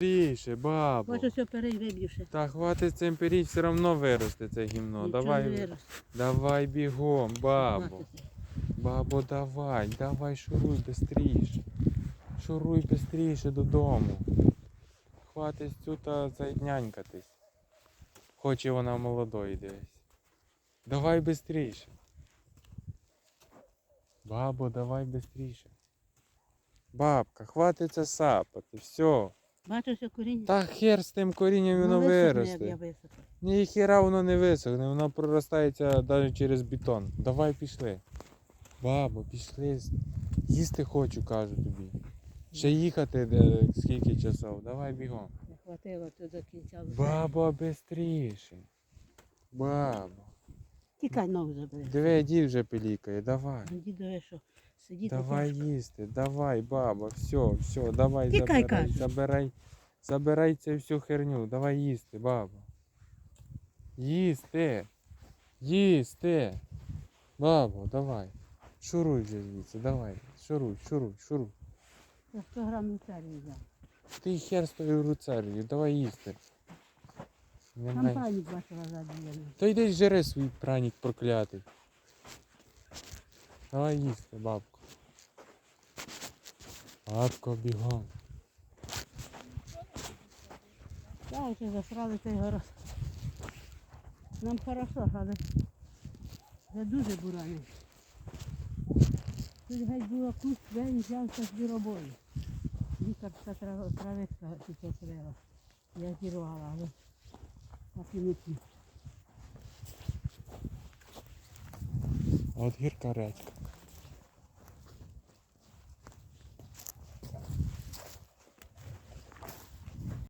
Більше, бабо. Бачу, що перевиб'юше. Та хватить цим періть, все одно виросте це гімно. Давай, давай бігом, бабо. Бабо, давай, давай, шуруй бистріше. Шуруй бистріше додому. Хватить тут нянькатись. Хоче вона молодої дивись. Давай бистріше. Бабо, давай бистріше. Бабка, хватить це сапати, все. Бачу, що коріння. Та хер з тим корінням воно Ну, виросте. Ні хіра воно не висохне, воно проростається навіть через бетон. Давай пішли. Бабо, пішли. Їсти хочу, кажу тобі. Ще їхати де, скільки часов. Давай бігом. Не хватило тут до кінця. Бабо, бистріше. Бабо. Тікай ногу забери. Диви, дід вже пилікає, давай. Дідове, що сидіти. Давай тяжко. їсти, давай, баба, все, все, давай, Тікай, забирай, кажу. забирай, забирай цю всю херню, давай їсти, баба. Їсти, їсти. Бабо, давай. Шуруй вже звідси, давай. Шуруй, шуруй, шуруй. Я 100 грамів царі взяв. Ти хер з тою руцарію, давай їсти. Там Немає. пані бачила задіяну. То йди жери свій пранік проклятий. Давай їсти, бабко. Бабко, бігом. Так, вже засрали цей город. Нам хорошо, але вже дуже бураний. Тут геть було куст, день взявся з біробою. Лікарська трава- травичка підстріла. Я зірвала, але так і не. От гірка редька.